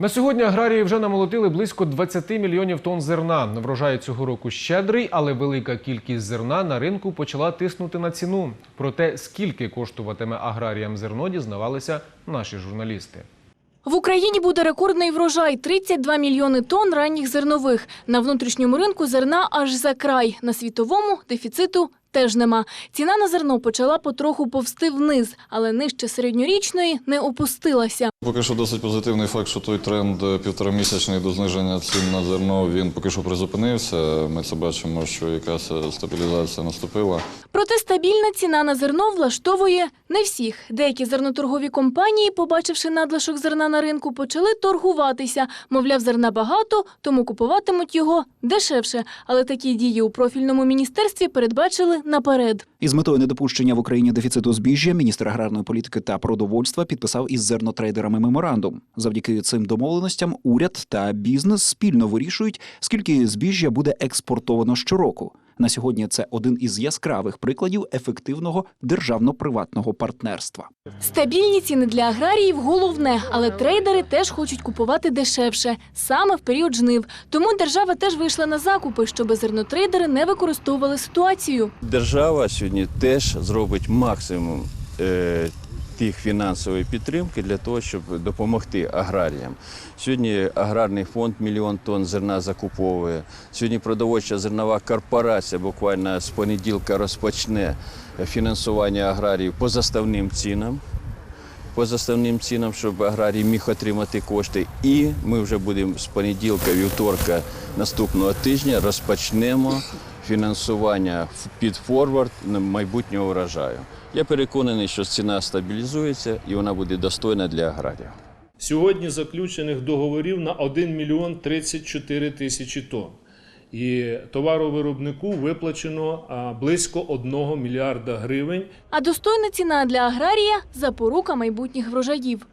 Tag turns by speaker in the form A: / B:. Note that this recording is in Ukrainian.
A: На сьогодні аграрії вже намолотили близько 20 мільйонів тонн зерна. Врожай цього року щедрий, але велика кількість зерна на ринку почала тиснути на ціну. Про те, скільки коштуватиме аграріям зерно, дізнавалися наші журналісти.
B: В Україні буде рекордний врожай – 32 мільйони тонн ранніх зернових. На внутрішньому ринку зерна аж за край. На світовому дефіциту теж нема. Ціна на зерно почала потроху повсти вниз, але нижче середньорічної не опустилася.
C: Поки що досить позитивний факт, що той тренд е, півторамісячний до зниження цін на зерно він поки що призупинився. Ми це бачимо, що якась е, стабілізація наступила.
B: Проте стабільна ціна на зерно влаштовує не всіх. Деякі зерноторгові компанії, побачивши надлишок зерна на ринку, почали торгуватися. Мовляв, зерна багато, тому купуватимуть його дешевше. Але такі дії у профільному міністерстві передбачили наперед.
D: Із метою недопущення в Україні дефіциту збіжжя міністр аграрної політики та продовольства підписав із зернотрейдерами меморандум. Завдяки цим домовленостям уряд та бізнес спільно вирішують, скільки збіжжя буде експортовано щороку. На сьогодні це один із яскравих прикладів ефективного державно-приватного партнерства.
B: Стабільні ціни для аграріїв головне, але трейдери теж хочуть купувати дешевше, саме в період жнив. Тому держава теж вийшла на закупи, щоб зернотрейдери не використовували ситуацію.
E: Держава сьогодні теж зробить максимум е, тих фінансової підтримки для того, щоб допомогти аграріям. Сьогодні аграрний фонд мільйон тонн зерна закуповує. Сьогодні продовольча зернова корпорація буквально з понеділка розпочне фінансування аграріїв по заставним цінам. По заставним цінам, щоб аграрій міг отримати кошти. І ми вже будемо з понеділка, вівторка наступного тижня розпочнемо фінансування під форвард майбутнього урожаю. Я переконаний, що ціна стабілізується і вона буде достойна для аграріїв.
F: Сьогодні заключених договорів на 1 мільйон 34 тисячі тонн. І товаровиробнику виплачено близько 1 мільярда гривень.
B: А достойна ціна для аграрія запорука майбутніх врожаїв.